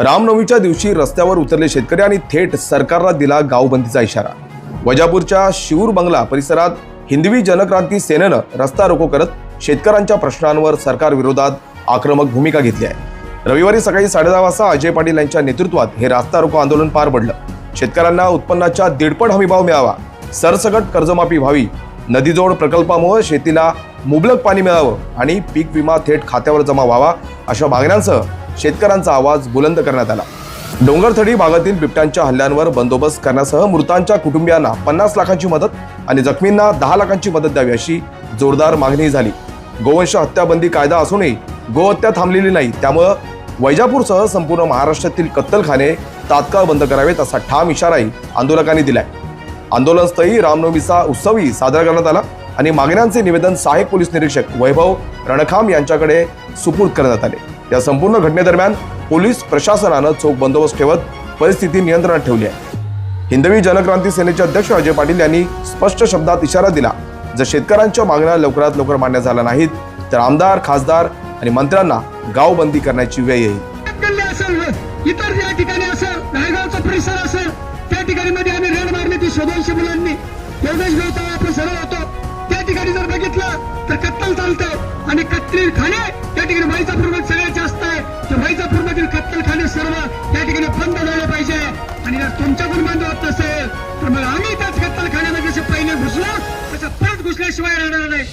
रामनवमीच्या दिवशी रस्त्यावर उतरले शेतकरी आणि थेट सरकारला दिला गावबंदीचा इशारा. वजापूरच्या शिवूर बंगला परिसरात हिंदवी जनक्रांती सेनेनं रस्ता रोको करत शेतकऱ्यांच्या प्रश्नांवर सरकार विरोधात आक्रमक भूमिका घेतली आहे. रविवारी सकाळी साडेदहा वाजता अजय पाटील यांच्या नेतृत्वात हे रास्ता रोको आंदोलन पार पडलं. शेतकऱ्यांना उत्पन्नाच्या दीडपट हमीभाव मिळावा सरसकट कर्जमाफी व्हावी नदीजोड प्रकल्पामुळे शेतीला मुबलक पाणी मिळावं आणि पीक विमा थेट खात्यावर जमा व्हावा अशा मागण्यांसह शेतकऱ्यांचा आवाज बुलंद करण्यात आला. डोंगरथडी भागातील बिबट्यांच्या हल्ल्यांवर बंदोबस्त करण्यासह मृतांच्या कुटुंबियांना पन्नास लाखांची मदत आणि जखमींना दहा लाखांची मदत द्यावी अशी जोरदार मागणी झाली. गोवंश हत्याबंदी कायदा असूनही गोहत्या थांबलेली नाही. त्यामुळं वैजापूरसह संपूर्ण महाराष्ट्रातील कत्तलखाने तात्काळ बंद करावेत असा ठाम इशाराही आंदोलकांनी दिलाय. आंदोलनस्थळी रामनवमीचा उत्सवही साजरा करण्यात आला आणि मागण्यांचे निवेदन सहाय्यक पोलीस निरीक्षक वैभव रणखाम यांच्याकडे सुपूर्द करण्यात आले. या संपूर्ण घटनेदरम्यान पोलीस प्रशासनानं चोख बंदोबस्त ठेवत परिस्थिती नियंत्रणात ठेवली आहे. हिंदवी जनक्रांती सेनेचे अध्यक्ष अजय पाटील यांनी स्पष्ट शब्दात इशारा दिला जर शेतकऱ्यांच्या मागण्या लवकरात लवकर मान्य झाल्या नाहीत तर आमदार खासदार आणि मंत्र्यांना गावबंदी करण्याची वेळ येईल. इतर ज्या ठिकाणी असेल नायगावचा परिसर असेल त्या ठिकाणी मध्ये आम्ही रेड मारली ती शोधनशी मुलांनी. योगेश गौतम आपण सरळ होतो. त्या ठिकाणी जर बघितलं तर कत्तल चालतंय. आणि कत्तल खाणे त्या ठिकाणी वैजापूरमध्ये सगळ्यात जास्त आहे. तर वैजापूरमधील कत्तल खाणे सर्व त्या ठिकाणी बंद झालं पाहिजे. आणि जर तुमच्याकडून बंद होत नसेल तर मग आम्ही त्याच कत्तल खाण्यामध्ये जसे पहिले घुसलो तसं परत घुसल्याशिवाय राहणार नाही.